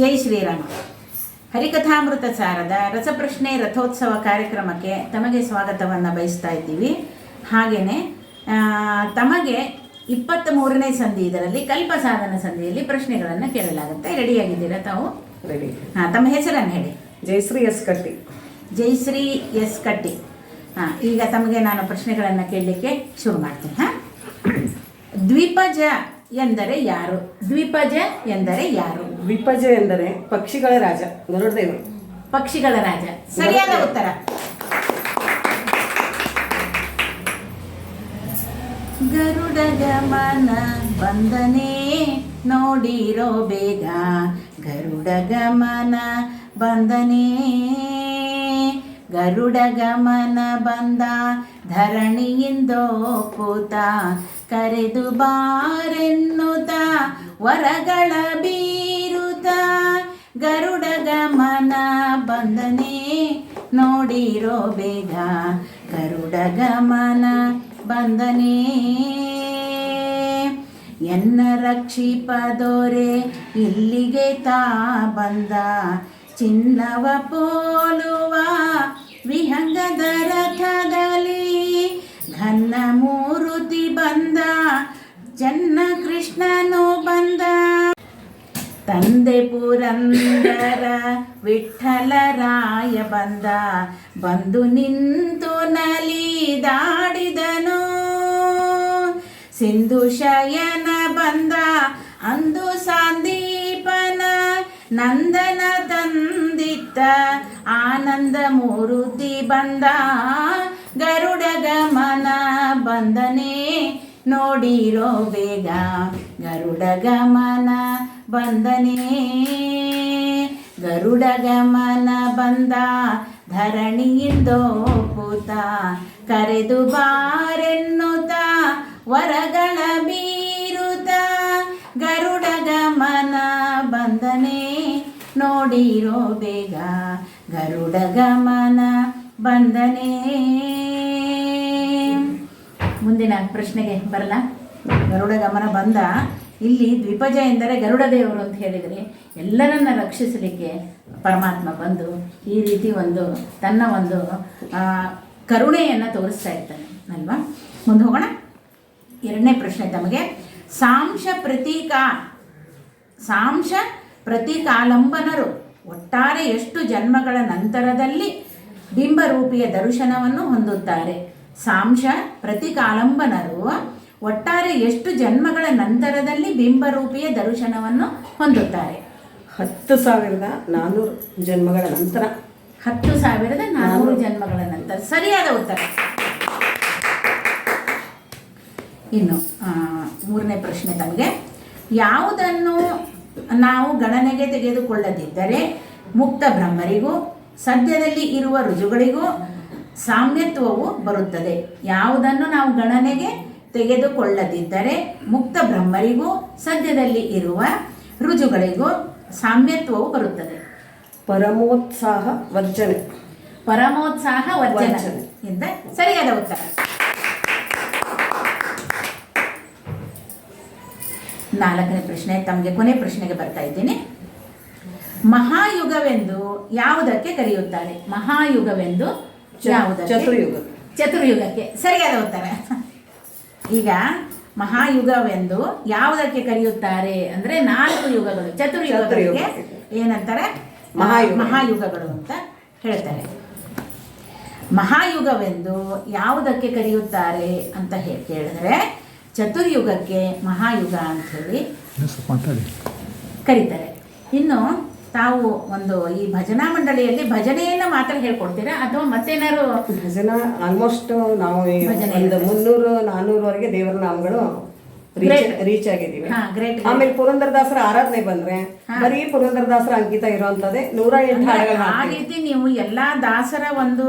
ಜೈ ಶ್ರೀರಾಮ. ಹರಿಕಥಾಮೃತ ಸಾರದ ರಸಪ್ರಶ್ನೆ ರಥೋತ್ಸವ ಕಾರ್ಯಕ್ರಮಕ್ಕೆ ತಮಗೆ ಸ್ವಾಗತವನ್ನು ಬಯಸ್ತಾ ಇದ್ದೀವಿ. ಹಾಗೆಯೇ ತಮಗೆ ಇಪ್ಪತ್ತ್ ಮೂರನೇ ಸಂಧಿ ಇದರಲ್ಲಿ ಕಲ್ಪ ಸಾಧನ ಸಂಧಿಯಲ್ಲಿ ಪ್ರಶ್ನೆಗಳನ್ನು ಕೇಳಲಾಗುತ್ತೆ. ರೆಡಿಯಾಗಿದ್ದೀರಾ ತಾವು? ರೆಡಿ ಹಾಂ ತಮ್ಮ ಹೆಸರನ್ನು ಹೇಳಿ. ಜಯಶ್ರೀ ಎಸ್ ಕಟ್ಟಿ. ಜಯಶ್ರೀ ಎಸ್ ಕಟ್ಟಿ. ಹಾಂ ಈಗ ತಮಗೆ ನಾನು ಪ್ರಶ್ನೆಗಳನ್ನು ಕೇಳಲಿಕ್ಕೆ ಶುರು ಮಾಡ್ತೀನಿ. ಹಾಂ? ದ್ವಿಪಜ ಎಂದರೆ ಯಾರು? ದ್ವಿಪಜ ಎಂದರೆ ಯಾರು? ವಿಪಜ ಎಂದರೆ ಪಕ್ಷಿಗಳ ರಾಜ ಗರುಡದೇವರು ಪಕ್ಷಿಗಳ ರಾಜ. ಸರಿಯಾದ ಉತ್ತರ. ಗರುಡ ಗಮನ ಬಂದನೆ ನೋಡಿರೋ ಬೇಗ. ಗರುಡ ಗಮನ ಬಂದನೆ ಗರುಡ ಗಮನ ಬಂದ ಧರಣಿಯಿಂದೋ ಕೂತ ಕರೆದು ಬಾರೆನ್ನುತ್ತ ವರಗಳ ಬೀರುತ್ತ ಗರುಡ ಗಮನ ಬಂದನೆ ನೋಡಿರೋ ಬೇಗ. ಗರುಡ ಗಮನ ಬಂದನೆ ಎನ್ನ ರಕ್ಷಿಪದೋರೆ ಇಲ್ಲಿಗೆ ತಾ ಬಂದ. ಚಿನ್ನವ ಪೋಲುವ ವಿಹಂಗದ ರಥದಲ್ಲಿ ಘನ್ನ ಮೂರುತಿ ಬಂದ. ಚನ್ನ ಕೃಷ್ಣನು ತಂದೆ ಪುರಂದರ ವಿಠಲರಾಯ ಬಂದ. ಬಂದು ನಿಂತು ನಲಿದಾಡಿದನು ಸಿಂಧು ಶಯನ ಬಂದ. ಅಂದು ಸಂದೀಪನ ನಂದನ ತಂದಿತ್ತ. ಆನಂದ ಮೂರುತಿ ಬಂದ. ಗರುಡ ಗಮನ ಬಂದನೆ ನೋಡಿರೋ ಬೇಗ. ಗರುಡ ಗಮನ ಬಂದನೆ. ಗರುಡ ಗಮನ ಬಂದ, ಧರಣಿಯಿಂದೋ ಪೂತ. ಕರೆದು ಬಾರೆನ್ನುತ ವರಗಳ ಬೀರುತ ಗರುಡ ಗಮನ ಬಂದನೆ, ನೋಡಿರೋ ಬೇಗ. ಗರುಡ ಗಮನ ಬಂದನೆ. ಮುಂದಿನ ಪ್ರಶ್ನೆಗೆ ಬರಲ್ಲ. ಗರುಡ ಗಮನ ಬಂದ ಇಲ್ಲಿ ದ್ವಿಪಜ ಎಂದರೆ ಗರುಡ ದೇವರು ಅಂತ ಹೇಳಿದರೆ ಎಲ್ಲರನ್ನ ರಕ್ಷಿಸಲಿಕ್ಕೆ ಪರಮಾತ್ಮ ಬಂದು ಈ ರೀತಿ ಒಂದು ತನ್ನ ಒಂದು ಕರುಣೆಯನ್ನು ತೋರಿಸ್ತಾ ಇರ್ತಾನೆ, ಅಲ್ವಾ? ಮುಂದೆ ಹೋಗೋಣ. ಎರಡನೇ ಪ್ರಶ್ನೆ ತಮಗೆ, ಸಾಂಶ ಪ್ರತೀಕ, ಸಾಂಶ ಪ್ರತೀಕಾಲಂಬನರು ಒಟ್ಟಾರೆ ಎಷ್ಟು ಜನ್ಮಗಳ ನಂತರದಲ್ಲಿ ಬಿಂಬರೂಪಿಯ ದರ್ಶನವನ್ನು ಹೊಂದುತ್ತಾರೆ? ಸಾಂಶ ಪ್ರತೀಕಾಲಂಬನರು ಒಟ್ಟಾರೆ ಎಷ್ಟು ಜನ್ಮಗಳ ನಂತರದಲ್ಲಿ ಬಿಂಬರೂಪಿಯ ದರ್ಶನವನ್ನು ಹೊಂದುತ್ತಾರೆ? ಹತ್ತು ಸಾವಿರದ ನಾನ್ನೂರು ಜನ್ಮಗಳ ನಂತರ. ಹತ್ತು ಸಾವಿರದ ನಾನ್ನೂರು ಜನ್ಮಗಳ ನಂತರ. ಸರಿಯಾದ ಉತ್ತರ. ಇನ್ನು ಮೂರನೇ ಪ್ರಶ್ನೆ ತಮಗೆ. ಯಾವುದನ್ನು ನಾವು ಗಣನೆಗೆ ತೆಗೆದುಕೊಳ್ಳದಿದ್ದರೆ ಮುಕ್ತ ಬ್ರಹ್ಮರಿಗೂ ಸದ್ಯದಲ್ಲಿ ಇರುವ ರುಜುಗಳಿಗೂ ಸಾಮ್ಯತ್ವವು ಬರುತ್ತದೆ. ಯಾವುದನ್ನು ನಾವು ಗಣನೆಗೆ ತೆಗೆದುಕೊಳ್ಳದಿದ್ದರೆ ಮುಕ್ತ ಬ್ರಹ್ಮರಿಗೂ ಸದ್ಯದಲ್ಲಿ ಇರುವ ರುಜುಗಳಿಗೂ ಸಾಮ್ಯತ್ವವು ಬರುತ್ತದೆ. ಪರಮೋತ್ಸಾಹ ವರ್ಜನೆ. ಪರಮೋತ್ಸಾಹ ವರ್ಜನ. ಎಂದ ಸರಿಯಾದ ಉತ್ತರ. ನಾಲ್ಕನೇ ಪ್ರಶ್ನೆ ತಮಗೆ ಕೊನೆ ಪ್ರಶ್ನೆಗೆ ಬರ್ತಾ ಇದ್ದೀನಿ. ಮಹಾಯುಗವೆಂದು ಯಾವುದಕ್ಕೆ ಕರೆಯುತ್ತಾರೆ? ಮಹಾಯುಗವೆಂದು ಯಾವುದಕ್ಕೆ? ಚತುರ್ಯುಗ. ಚತುರ್ಯುಗಕ್ಕೆ. ಸರಿಯಾದ ಉತ್ತರ. ಈಗ ಮಹಾಯುಗವೆಂದು ಯಾವುದಕ್ಕೆ ಕರೆಯುತ್ತಾರೆ ಅಂದ್ರೆ ನಾಲ್ಕು ಯುಗಗಳು ಚತುರ್ಯುಗಗಳಿಗೆ ಚತುರ್ಯುಗ. ಏನಂತಾರೆ ಮಹಾಯುಗ. ಮಹಾಯುಗಗಳು ಅಂತ ಹೇಳ್ತಾರೆ ಮಹಾಯುಗವೆಂದು ಯಾವುದಕ್ಕೆ ಕರೆಯುತ್ತಾರೆ ಅಂತ ಹೇಳಿ ಕೇಳಿದ್ರೆ ಚತುರ್ಯುಗಕ್ಕೆ ಮಹಾಯುಗ ಅಂತ ಹೇಳಿ ಕರೀತಾರೆ ಇನ್ನು ತಾವು ಒಂದು ಈ ಭಜನಾ ಮಂಡಳಿಯಲ್ಲಿ ಭಜನೆಯನ್ನ ಮಾತ್ರ ಹೇಳ್ಕೊಡ್ತೀರಾ? ಅಥವಾ ಮತ್ತೇನಾದ್ರು ಭಜನಾ ಆಲ್ಮೋಸ್ಟ್ ನಾವು ಒಂದು ಮುನ್ನೂರು ನಾನ್ನೂರವರೆಗೆ ದೇವರ ನಾಮಗಳು ರೀಚ್ ಆಗಿದೀವಿ. ಆಮೇಲೆ ಪುರಂದರದಾಸರ ಆರಾಧನೆ ಬಂದ್ರೆ. ಬರೀ ಪುರಂದರದಾಸರ ಅಂಕಿತ ಇರುವಂತದ್ದೇ ನೂರ ಎಂಟು ಹಾಡುಗಳು ಆ ರೀತಿ ನೀವು ಎಲ್ಲಾ ದಾಸರ ಒಂದು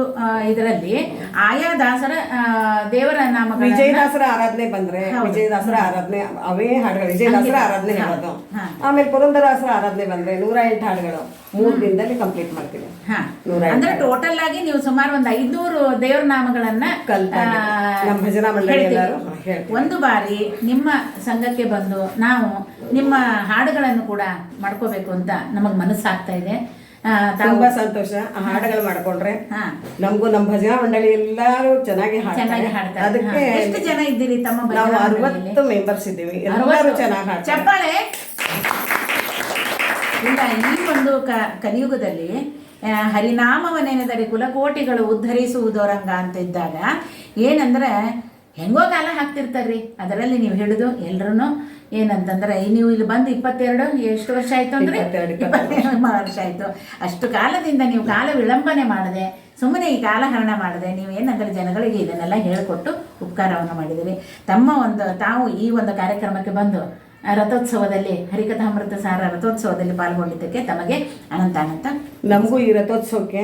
ಇದರಲ್ಲಿ ಆಯಾ ದಾಸರ ದೇವರ ನಾಮ ವಿಜಯದಾಸರ ಆರಾಧನೆ ಬಂದ್ರೆ. ವಿಜಯದಾಸರ ಆರಾಧನೆ ಅವೇ ಹಾಡುಗಳು ವಿಜಯದಾಸರ. ಆರಾಧನೆ. ಹೇಳೋದು. ಆಮೇಲೆ ಪುರಂದರದಾಸರ ಆರಾಧನೆ ಬಂದ್ರೆ ನೂರ ಎಂಟು ಹಾಡುಗಳು ಮೂರು ದಿನದಲ್ಲಿ ಕಂಪ್ಲೀಟ್ ಮಾಡ್ತೀವಿ ಅಂದ್ರೆ ಟೋಟಲ್ ಆಗಿ ನೀವು ಸುಮಾರು ಒಂದು ಐದ್ನೂರು ದೇವರ ನಾಮಗಳನ್ನ ನಮ್ಮ ಭಜನಾ ಮಂಡಳಿ ಎಲ್ಲರೂ ಒಂದು ಬಾರಿ ನಿಮ್ಮ ಸಂಘಕ್ಕೆ ಬಂದು ನಾವು ನಿಮ್ಮ ಹಾಡುಗಳನ್ನು ಕೂಡ ಮಾಡ್ಕೋಬೇಕು ಅಂತ ನಮಗ್ ಮನಸ್ಸಾಗ್ತಾ ಇದೆ. ತುಂಬಾ ಸಂತೋಷ. ಆ ಹಾಡುಗಳು ಮಾಡ್ಕೊಂಡ್ರೆ ಹಾ. ನಮಗೂ ನಮ್ಮ ಭಜನಾ ಮಂಡಳಿ ಎಲ್ಲರೂ ಚೆನ್ನಾಗಿ ಹಾಡ್ತಾರೆ. ಅದಕ್ಕೆ. ಎಷ್ಟು ಜನ ಇದ್ದೀರಿ ತಮ್ಮ ನಾವು? ಅರವತ್ತು ಮೆಂಬರ್ಸ್ ಇದ್ದೀವಿ. ಎಲ್ಲರೂ ಚೆನ್ನಾಗಿ ಹಾಡ್ತಾರೆ. ಚಪ್ಪಾಳೆ. ಇಲ್ಲ ಈ ಒಂದು ಕ ಕಲಿಯುಗದಲ್ಲಿ ಆ, ಹರಿನಾಮವನೆನೆದರೆ ಕುಲಕೋಟಿಗಳು ಉದ್ಧರಿಸುವುದೋರಂಗ ಅಂತ ಇದ್ದಾಗ ಏನಂದ್ರೆ ಹೆಂಗೋ ಕಾಲ ಹಾಕ್ತಿರ್ತಾರ್ರಿ. ಅದರಲ್ಲಿ ನೀವು ಹೇಳುದು ಎಲ್ಲರೂ ಏನಂತಂದ್ರೆ ನೀವು ಇಲ್ಲಿ ಬಂದು ಇಪ್ಪತ್ತೆರಡು ಎಷ್ಟು ವರ್ಷ ಆಯ್ತು ಅಂದ್ರೆ? ವರ್ಷ. ಆಯ್ತು. ಅಷ್ಟು ಕಾಲದಿಂದ ನೀವು ಕಾಲ ವಿಳಂಬನೆ ಮಾಡದೆ ಸುಮ್ಮನೆ ಈ ಕಾಲಹರಣ ಮಾಡದೆ ನೀವು ಏನಂದ್ರೆ ಜನಗಳಿಗೆ ಇದನ್ನೆಲ್ಲ ಹೇಳಿಕೊಟ್ಟು ಉಪಕಾರವನ್ನು ಮಾಡಿದಿರಿ ತಮ್ಮ ಒಂದು ತಾವು ಈ ಒಂದು ಕಾರ್ಯಕ್ರಮಕ್ಕೆ ಬಂದು ರಥೋತ್ಸವದಲ್ಲಿ ಹರಿಕಥಾಮೃತ ಸಾರ ರಥೋತ್ಸವದಲ್ಲಿ ಪಾಲ್ಗೊಂಡಿದ್ದಕ್ಕೆ ತಮಗೆ ಅನಂತ ಅನಂತ ನಮಗೂ ಈ ರಥೋತ್ಸವಕ್ಕೆ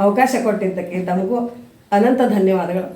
ಅವಕಾಶ ಕೊಟ್ಟಿದ್ದಕ್ಕೆ ತಮಗೂ ಅನಂತ ಧನ್ಯವಾದಗಳು.